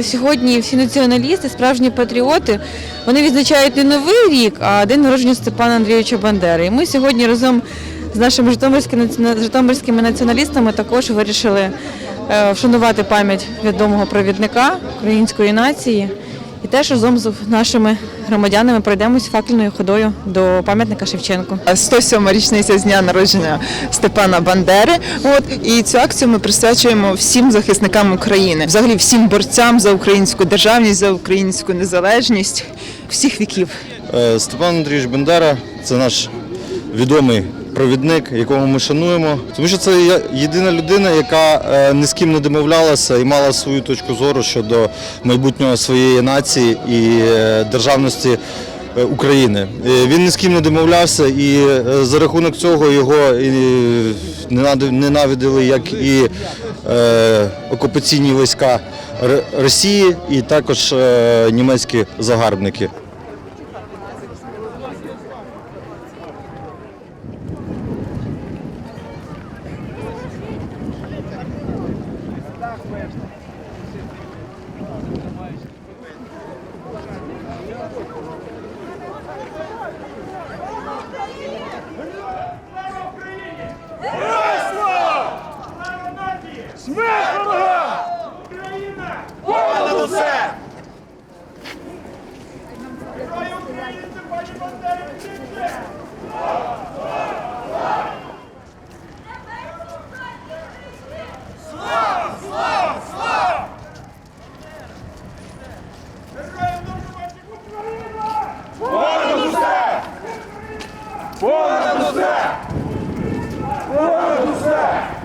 Сьогодні всі націоналісти, справжні патріоти, вони відзначають не новий рік, а день народження Степана Андрійовича Бандери. І ми сьогодні разом з нашими житомирськими, націона- націоналістами також вирішили е, вшанувати пам'ять відомого провідника української нації. Теж разом з нашими громадянами пройдемось факельною ходою до пам'ятника Шевченку. 107 річниця з дня народження Степана Бандери. От і цю акцію ми присвячуємо всім захисникам України, взагалі всім борцям за українську державність, за українську незалежність всіх віків. Е, Степан Андрійович Бендера це наш відомий провідник, якого ми шануємо. Тому що це єдина людина, яка е, ні з ким не домовлялася і мала свою точку зору щодо майбутнього своєї нації і е, державності. е, України він ні з ким не домовлявся, і за рахунок цього його ненавиділи як і окупаційні війська Росії, і також німецькі загарбники. Смерть ворога! Україна! Понад усе! Герої України, пані Бандери, вчиться! Слава! Слава! Слава! Героям добровольчих Україна! Понад усе! Понад усе! Понад усе!